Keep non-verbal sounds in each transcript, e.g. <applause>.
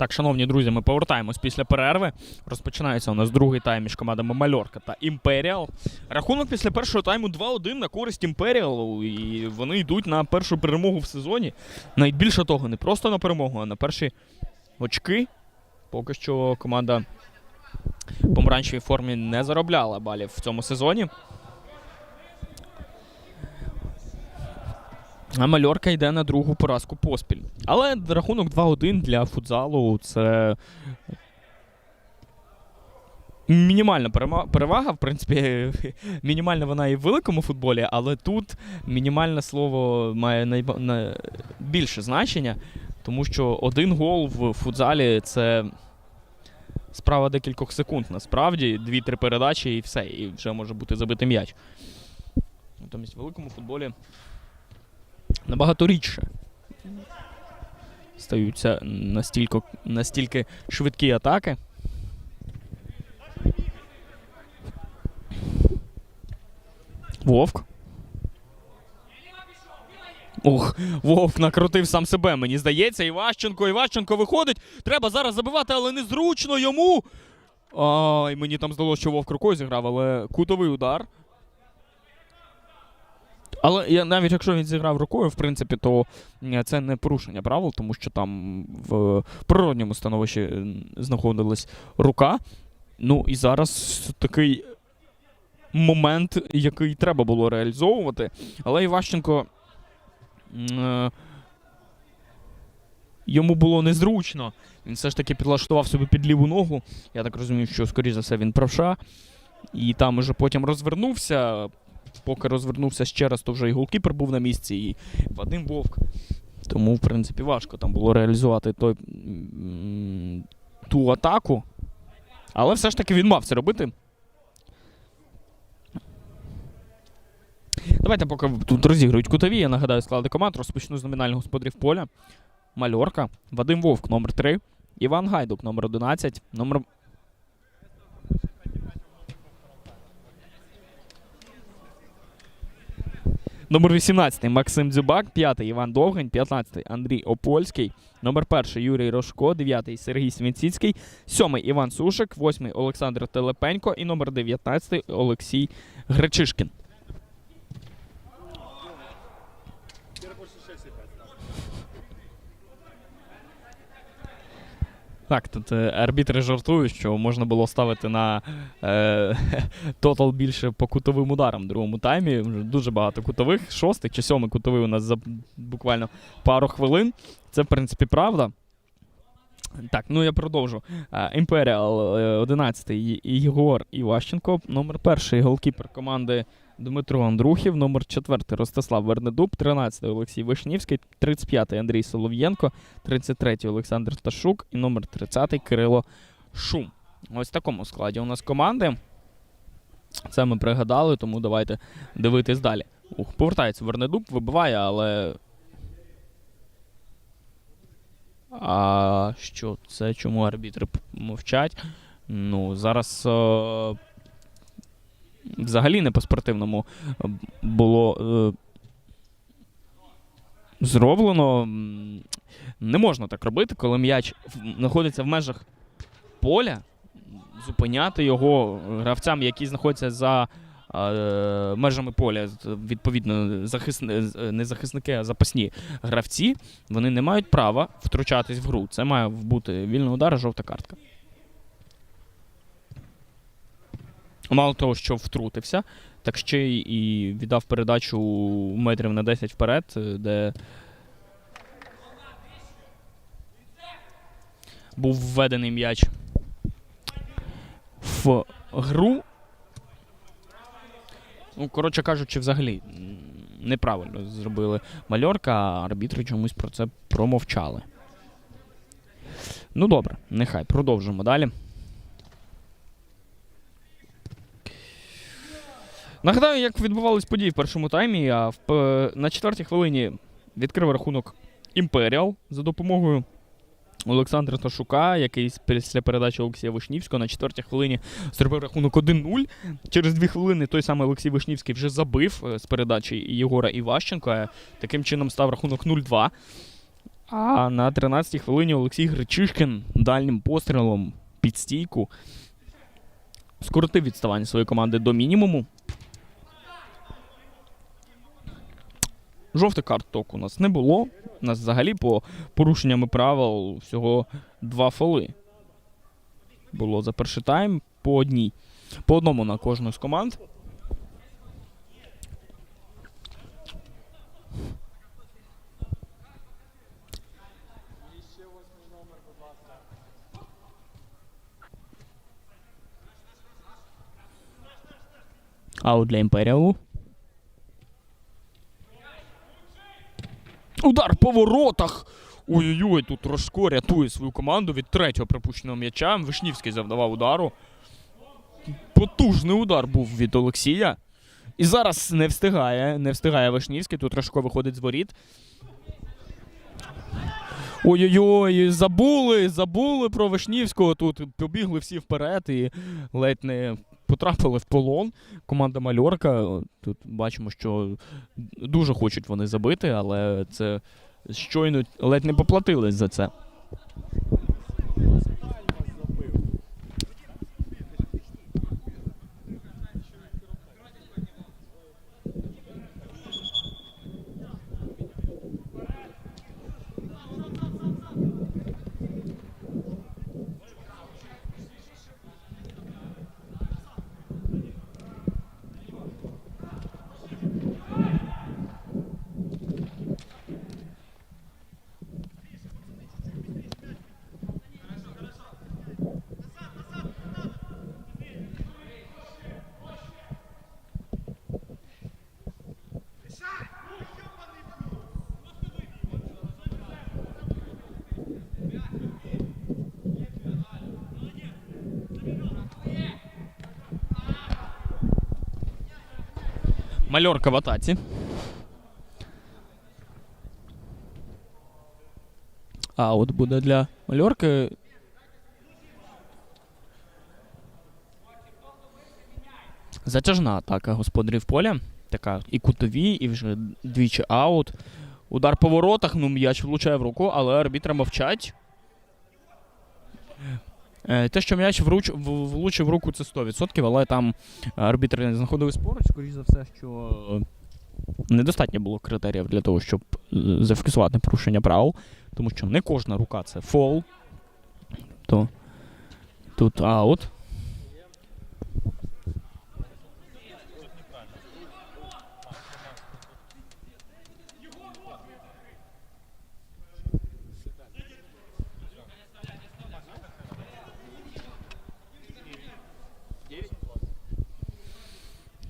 Так, шановні друзі, ми повертаємось після перерви. Розпочинається у нас другий тайм між командами Мальорка та Імперіал. Рахунок після першого тайму 2-1 на користь Імперіалу. І вони йдуть на першу перемогу в сезоні. Навіть більше того, не просто на перемогу, а на перші очки. Поки що команда в помаранчевій формі не заробляла балів в цьому сезоні. А Мальорка йде на другу поразку поспіль. Але рахунок 2-1 для футзалу це мінімальна перевага. В принципі, <laughs> мінімальна вона і в великому футболі, але тут мінімальне слово має найба- більше значення, тому що один гол в футзалі це справа декількох секунд. Насправді, дві-три передачі і все, і вже може бути забитий м'яч. Натомість в великому футболі набагато рідше стаються настільки, настільки швидкі атаки. Вовк. Ох, Вовк накрутив сам себе, мені здається. Іващенко, Іващенко виходить. Треба зараз забивати, але незручно йому. Ай, мені там здалося, що Вовк рукою зіграв, але кутовий удар. Але я, навіть якщо він зіграв рукою, в принципі, то це не порушення правил, тому що там в природньому становищі знаходилась рука. Ну і зараз такий момент, який треба було реалізовувати. Але Іващенко. е, Йому було незручно. Він все ж таки підлаштував себе під ліву ногу. Я так розумію, що, скоріш за все, він правша. І там уже потім розвернувся. Поки розвернувся ще раз, то вже і голкіпер був на місці, і Вадим Вовк. Тому, в принципі, важко там було реалізувати той, ту атаку. Але все ж таки він мав це робити. Давайте, поки тут розігрують кутові, я нагадаю склади команд. Розпочну з номінальних господарів поля. Мальорка, Вадим Вовк, номер 3, Іван Гайдук, номер 11, номер Номер 18 Максим Дзюбак, 5 Іван Довгань, 15 Андрій Опольський, номер 1 Юрій Рожко, 9 Сергій Свінціцький, 7 Іван Сушик, 8 Олександр Телепенько. І номер 19 Олексій Гречишкін. Так, тут е, арбітри жартують, що можна було ставити на е, <laughs> тотал більше по кутовим ударам в другому таймі. Дуже багато кутових. Шостий чи сьомий кутовий у нас за буквально пару хвилин. Це, в принципі, правда. Так, ну я продовжу. Імперіал 11 Єгор Іващенко, номер перший голкіпер команди Дмитро Андрухів, номер 4 Ростислав Вернедуб, 13 Олексій Вишнівський, 35 Андрій Солов'єнко, 33 Олександр Ташук і номер 30 Кирило Шум. Ось в такому складі у нас команди. Це ми пригадали, тому давайте дивитись далі. Ух, повертається Вернедуб, вибиває, але. А що це? Чому арбітри мовчать? Ну, зараз е, взагалі не по-спортивному е, було е, зроблено. Не можна так робити, коли м'яч знаходиться в межах поля, зупиняти його гравцям, які знаходяться за межами поля, відповідно, захисни, не захисники, а запасні гравці, вони не мають права втручатись в гру. Це має бути вільний удар, жовта картка. Мало того, що втрутився, так ще й віддав передачу метрів на 10 вперед, е, де був введений м'яч в гру. Ну, коротше кажучи, взагалі неправильно зробили мальорка, а арбітри чомусь про це промовчали. Ну добре, нехай продовжимо далі. Нагадаю, як відбувались події в першому таймі. А в, на четвертій хвилині відкрив рахунок Імперіал за допомогою Олександра Ташука, який після передачі Олексія Вишнівського на четвертій хвилині зробив рахунок 1-0. Через дві хвилини той самий Олексій Вишнівський вже забив е, з передачі Єгора Іващенка. Таким чином став рахунок 0-2. А на 13-й хвилині Олексій Гречишкін дальнім пострілом під стійку скоротив відставання своєї команди до мінімуму. Жовтих карток у нас не було. У нас взагалі по порушеннями правил всього два фоли. Було за перший тайм по одній. По одному на кожну з команд. Аут для Імперіалу. Удар по воротах. Ой-ой-ой, тут Рожко рятує свою команду від третього припущеного м'яча. Вишнівський завдавав удару. Потужний удар був від Олексія. І зараз не встигає. Не встигає Вишнівський. Тут Рожко виходить з воріт. Ой-ой-ой, забули, забули про Вишнівського. Тут побігли всі вперед і ледь не потрапили в полон. Команда Мальорка. Тут бачимо, що дуже хочуть вони забити, але це щойно ледь не поплатили за це. Мальорка в атаці. А от буде для Мальорки. Затяжна атака господарів поля. Така і кутові, і вже двічі аут. Удар по воротах, ну м'яч влучає в руку, але арбітри мовчать. Е, Те, що м'яч вруч, влучив руку, це 100%, але там арбітри не знаходились поруч, скоріш за все, що недостатньо було критеріїв для того, щоб е, зафіксувати порушення правил, тому що не кожна рука це фол. То тут аут.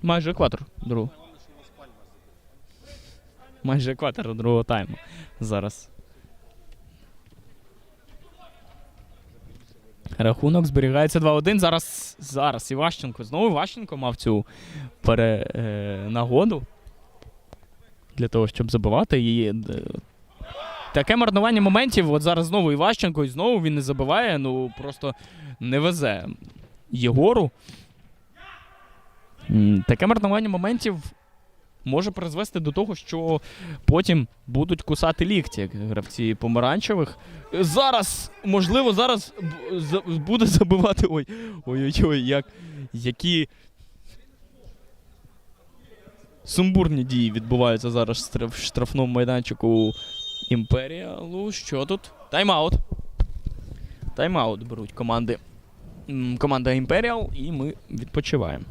Майже екватор другого. Майже екватор другого тайму. Зараз. Рахунок зберігається 2-1. Зараз, зараз Іващенко. Знову Іващенко мав цю пере, е, нагоду для того, щоб забивати її. Д- Таке марнування моментів. От зараз знову Іващенко, і знову він не забиває. Ну просто не везе Єгору. Таке марнування моментів може призвести до того, що потім будуть кусати лікті як гравці помаранчевих. Зараз, можливо, зараз буде забивати. Ой, ой-ой-ой, як, які сумбурні дії відбуваються зараз в штрафному майданчику Імперіалу. Що тут? Тайм-аут. Тайм-аут беруть команди. Команда Імперіал, і ми відпочиваємо.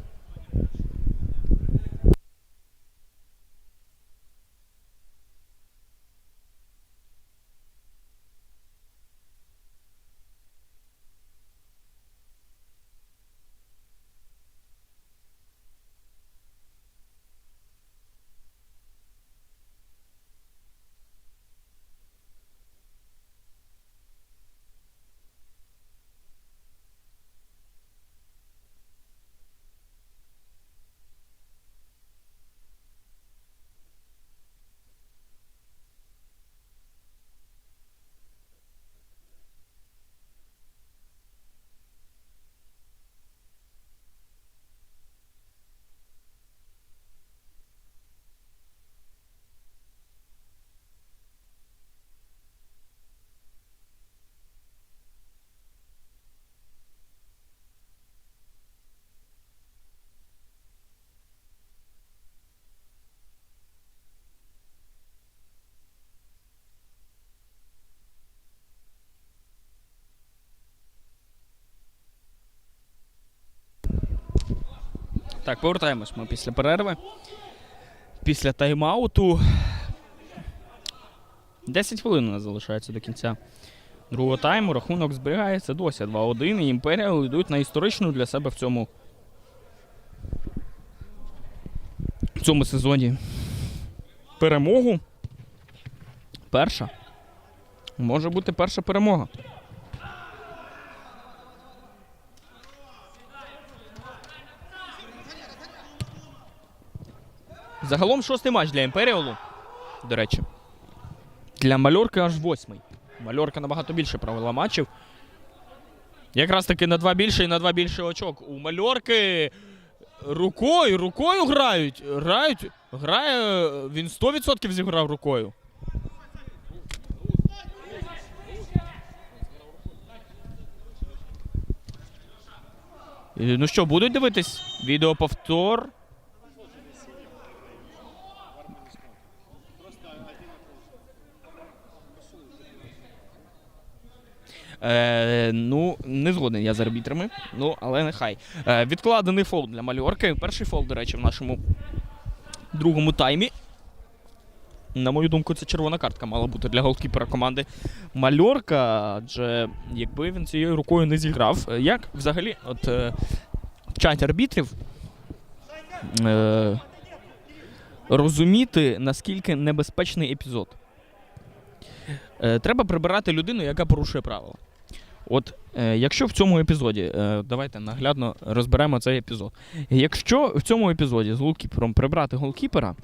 Так, повертаємось ми після перерви. Після тайм-ауту. 10 хвилин у нас залишається до кінця другого тайму. Рахунок зберігається досі 2-1. І Імперіал йдуть на історичну для себе в цьому. В цьому сезоні перемогу. Перша. Може бути перша перемога. Загалом шостий матч для Імперіалу. До речі. Для Мальорки аж восьмий. Мальорка набагато більше провела матчів. Якраз таки на два більше і на два більше очок. У Мальорки рукою, рукою грають. Грають. Грає. Він 100% зіграв рукою. Ну що, будуть дивитись? Відеоповтор. Е, ну, не згоден я з арбітрами, ну, але нехай. Е, відкладений фол для Мальорки. Перший фол, до речі, в нашому другому таймі. На мою думку, це червона картка мала бути для голкіпера команди Мальорка. Адже якби він цією рукою не зіграв, е, як взагалі от, е, вчать арбітрів е, розуміти, наскільки небезпечний епізод. Е, треба прибирати людину, яка порушує правила. От е, якщо в цьому епізоді, е, давайте наглядно розберемо цей епізод. Якщо в цьому епізоді з голкіпером прибрати голкіпера,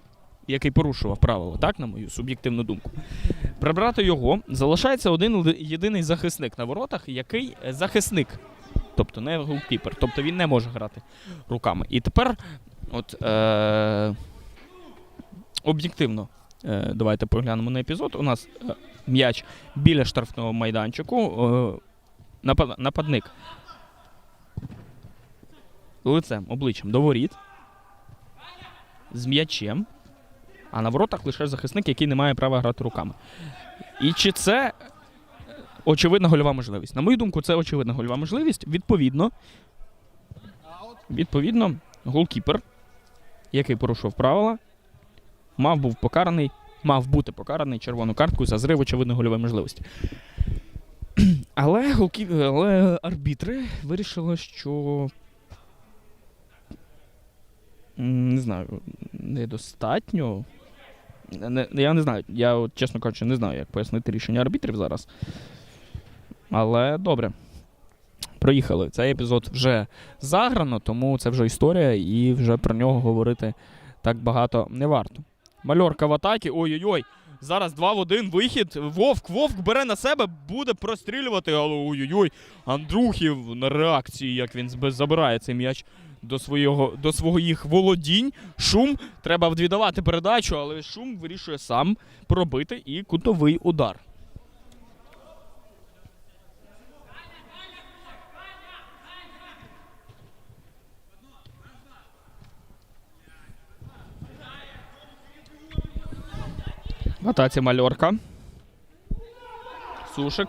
який порушував правила, так, на мою суб'єктивну думку, прибрати його, залишається один єдиний захисник на воротах, який е, захисник, тобто не голкіпер, тобто він не може грати руками. І тепер, от е, об'єктивно, е, давайте поглянемо на епізод. У нас е, м'яч біля штрафного майданчику. Нападник лицем, обличчям до воріт. З м'ячем. А на воротах лише захисник, який не має права грати руками. І чи це очевидна гольова можливість? На мою думку, це очевидна гольова можливість. Відповідно, відповідно, голкіпер, який порушував правила, мав був покараний, мав бути покараний червону картку за зрив очевидної гольової можливості. Але. Але арбітри вирішили, що. Не знаю, недостатньо. Не, я не знаю. Я, чесно кажучи, не знаю, як пояснити рішення арбітрів зараз. Але добре. Проїхали. Цей епізод вже заграно, тому це вже історія, і вже про нього говорити так багато не варто. Мальорка в атакі. Ой-ой-ой. Зараз 2 в 1 вихід. Вовк, Вовк бере на себе, буде прострілювати, але ой-ой-ой. Андрухів на реакції, як він забирає цей м'яч до, свого, до своїх володінь. Шум треба віддавати передачу, але шум вирішує сам пробити і кутовий удар. В атаці мальорка. Сушик.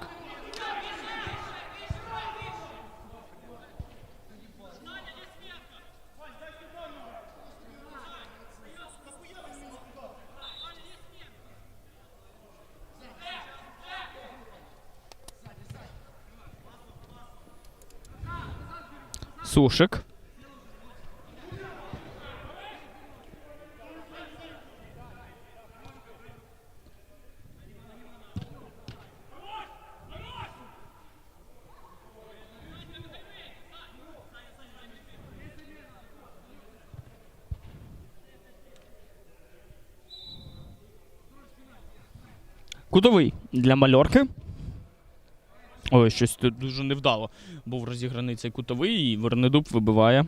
Сушик. Кутовий для мальорки. Ой, щось тут дуже невдало. Був розіграний цей кутовий, і Вернедуб вибиває.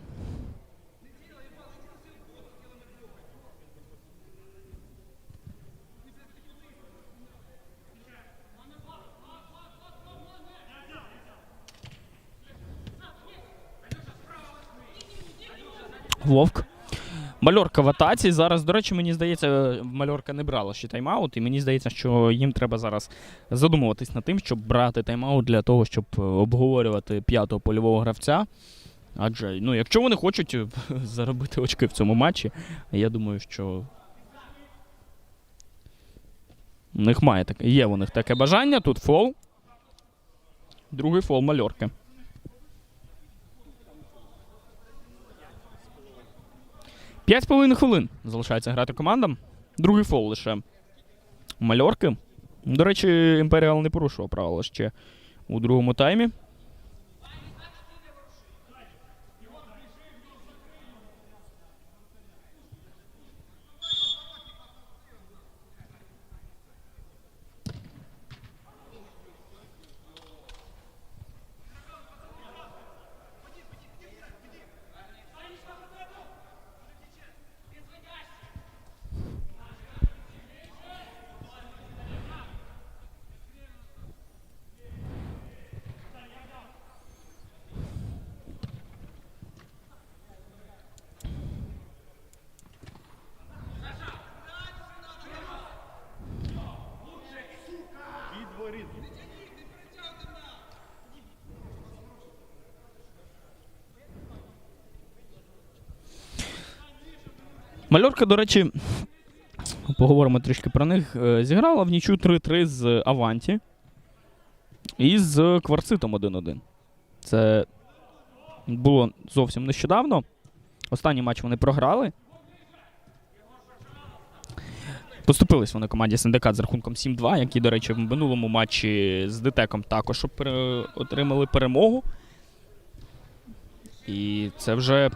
Вовк. Мальорка в атаці. Зараз, до речі, мені здається, Мальорка не брала ще тайм-аут, і мені здається, що їм треба зараз задумуватись над тим, щоб брати тайм-аут для того, щоб е, обговорювати п'ятого польового гравця. Адже, ну, якщо вони хочуть е, <laughs> заробити очки в цьому матчі, я думаю, що. У них має таке. Є у них таке бажання. Тут фол. Другий фол мальорки. П'ять з половиною хвилин залишається грати командам. Другий фол лише мальорки. До речі, Імперіал не порушував правила ще у другому таймі. Мальорка, до речі, поговоримо трішки про них. е, Зіграла в нічу 3-3 з Аванті і з Кварцитом 1-1. Це було зовсім нещодавно. Останній матч вони програли. Поступились вони команді Синдикат з рахунком 7-2, які, до речі, в минулому матчі з Дитеком також отримали перемогу. І це вже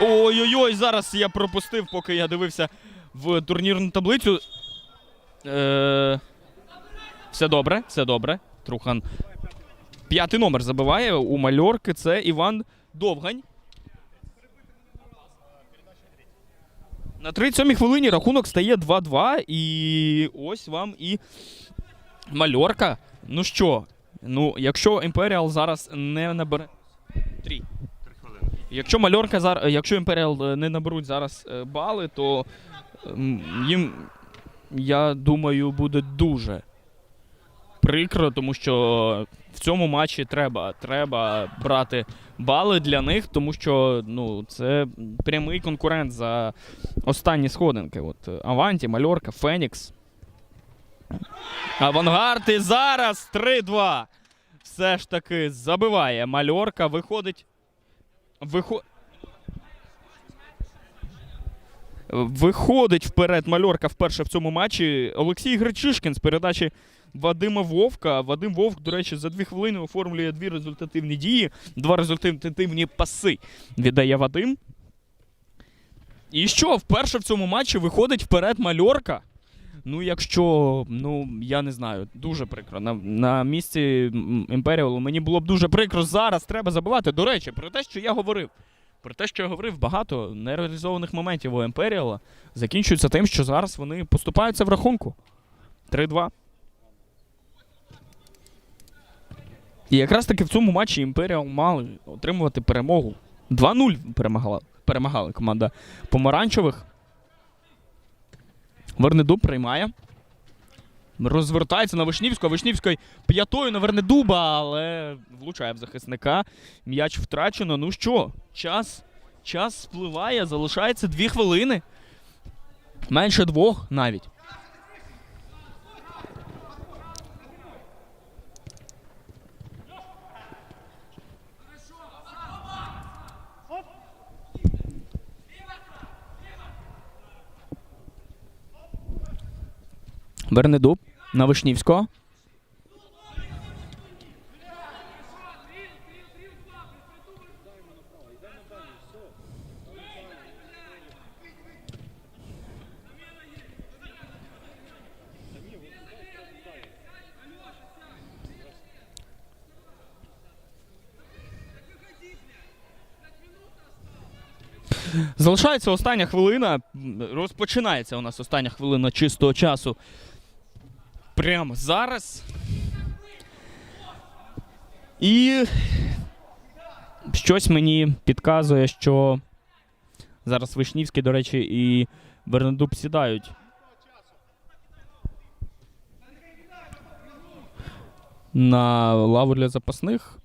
Ой-ой-ой, зараз я пропустив, поки я дивився в турнірну таблицю. Е, все добре, все добре. Трухан. П'ятий номер забиває у мальорки. Це Іван Довгань. На 37-й хвилині рахунок стає 2-2. І ось вам і мальорка. Ну що, ну, якщо Імперіал зараз не набере. Трій. Якщо мальорка зараз, якщо Імперіал е, не наберуть зараз е, бали, то їм, я думаю, буде дуже прикро, тому що в цьому матчі треба, треба брати бали для них, тому що ну, це прямий конкурент за останні сходинки. От е, Аванті, Мальорка, Фенікс. Авангард і зараз 3-2. Все ж таки забиває Мальорка, виходить. Вихо... Виходить вперед мальорка вперше в цьому матчі. Олексій Гречишкін з передачі Вадима Вовка. Вадим Вовк, до речі, за дві хвилини оформлює дві результативні дії, два результативні паси віддає Вадим. І що? Вперше в цьому матчі виходить вперед мальорка. Ну, якщо, ну, я не знаю, дуже прикро. На, на місці Імперіалу мені було б дуже прикро. Зараз треба забивати. До речі, про те, що я говорив. Про те, що я говорив, багато нереалізованих моментів у Імперіала закінчується тим, що зараз вони поступаються в рахунку. 3-2. І якраз таки в цьому матчі Імперіал мали отримувати перемогу. 2-0 перемагала, перемагала команда помаранчевих. Вернедуб приймає. Розвертається на Вишнівську, Вишнівський п'ятою на Вернедуба, але влучає в захисника. М'яч втрачено. Ну що, час, час спливає, залишається дві хвилини. Менше двох навіть. Вернедуб на Вишнівського. Залишається остання хвилина. Розпочинається у нас остання хвилина чистого часу. Прямо зараз. І щось мені підказує, що зараз Вишнівський, до речі, і Бернадуб сідають. На лаву для запасних.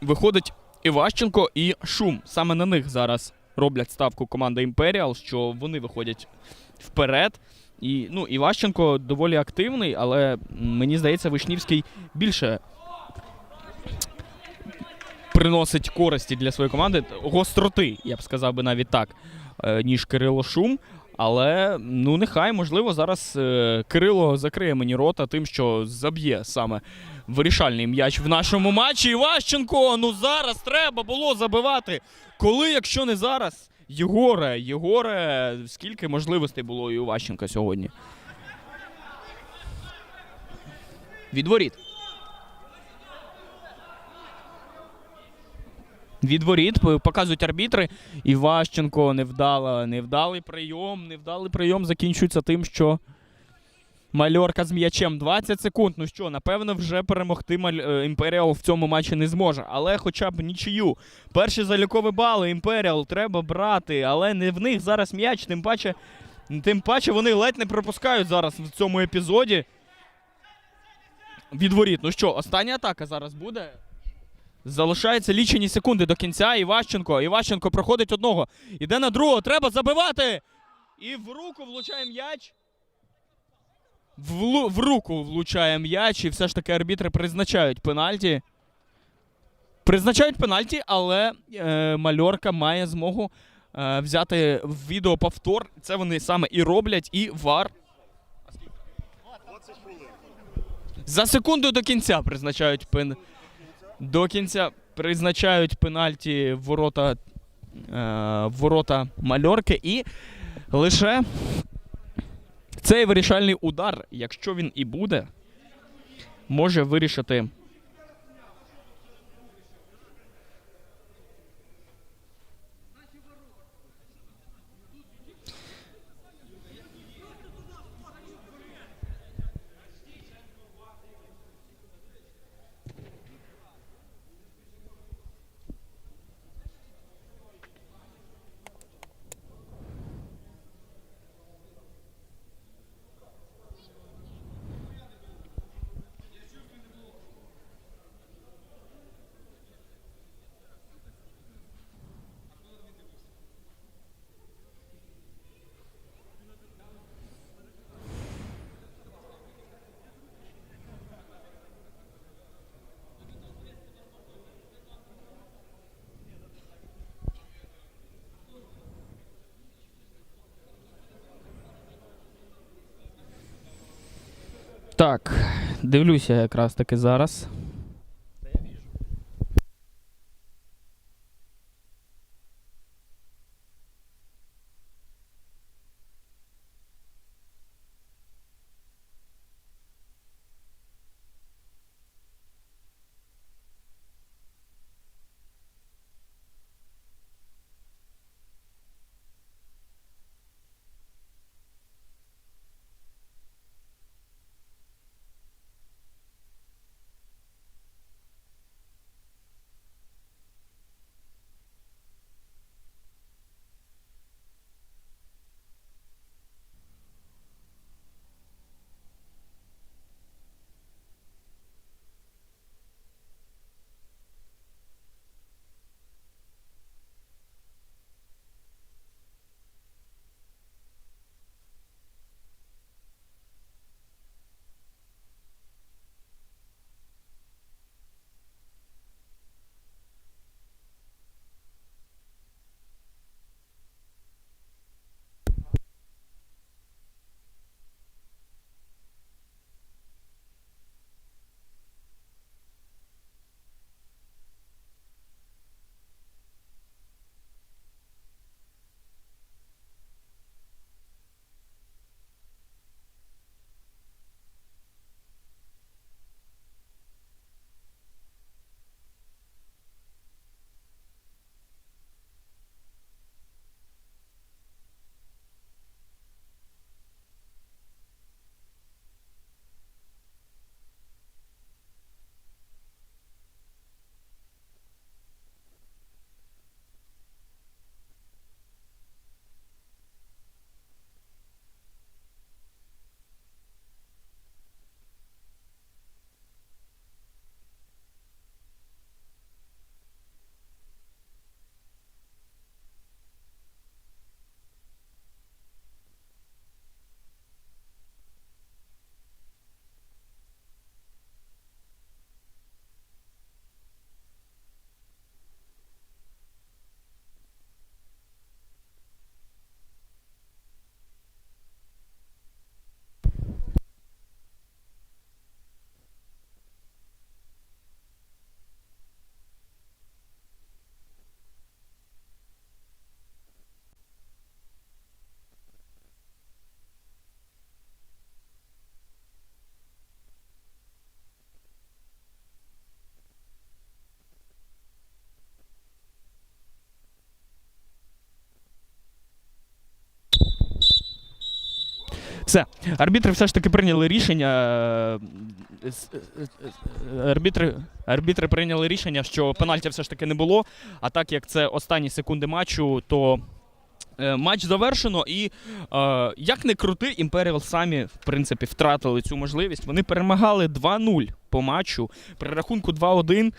виходить Іващенко і Шум. Саме на них зараз роблять ставку команда Імперіал, що вони виходять вперед. І ну, Іващенко доволі активний, але мені здається, Вишнівський більше приносить користі для своєї команди, гостроти, я б сказав би навіть так, е, ніж Кирило Шум. Але ну нехай, можливо, зараз е, Кирило закриє мені рота тим, що заб'є саме вирішальний м'яч в нашому матчі. Іващенко, ну зараз треба було забивати. Коли, якщо не зараз, Єгоре, Єгоре, скільки можливостей було у Ващенка сьогодні? Відворіт. Відворіт показують арбітри. Іващенко невдала, невдалий прийом. Невдалий прийом закінчується тим, що Мальорка з м'ячем 20 секунд. Ну що, напевно, вже перемогти Маль... е, Імперіал в цьому матчі не зможе. Але хоча б нічию. Перші залікові бали Імперіал треба брати, але не в них зараз м'яч, тим паче, тим паче вони ледь не пропускають зараз в цьому епізоді. Відворіт. Ну що, остання атака зараз буде. Залишається лічені секунди до кінця. Іващенко. Іващенко проходить одного. Іде на другого. Треба забивати. І в руку влучає м'яч. В, в руку влучає м'яч. І все ж таки арбітри призначають пенальті. Призначають пенальті, але е, мальорка має змогу е, взяти відеоповтор. Це вони саме і роблять, і вар. За секунду до кінця призначають пен... До кінця призначають пенальті ворота, е, ворота мальорки. І лише цей вирішальний удар, якщо він і буде, може вирішити. Так, дивлюся якраз таки зараз. Все, арбітри все ж таки прийняли рішення. е, е, е, Арбітри, арбітри прийняли рішення, що пенальті все ж таки не було. А так як це останні секунди матчу, то матч завершено. І е, як не крути, Імперіал самі в принципі втратили цю можливість. Вони перемагали 2-0 по матчу. При рахунку 2-1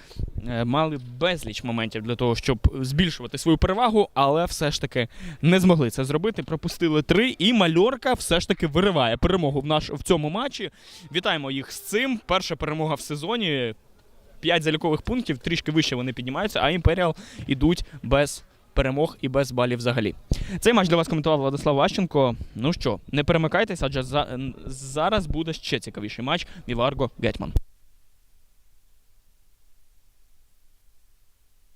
е, мали безліч моментів для того, щоб збільшувати свою перевагу, але все ж таки не змогли це зробити. Пропустили три, і мальорка все ж таки вириває перемогу в наш в цьому матчі. Вітаємо їх з цим. Перша перемога в сезоні. П'ять залікових пунктів, трішки вище вони піднімаються, а Імперіал ідуть без перемог і без балів взагалі. Цей матч для вас коментував Владислав Ващенко. Ну що, не перемикайтеся, адже за, зараз буде ще цікавіший матч Віварго Гетьман.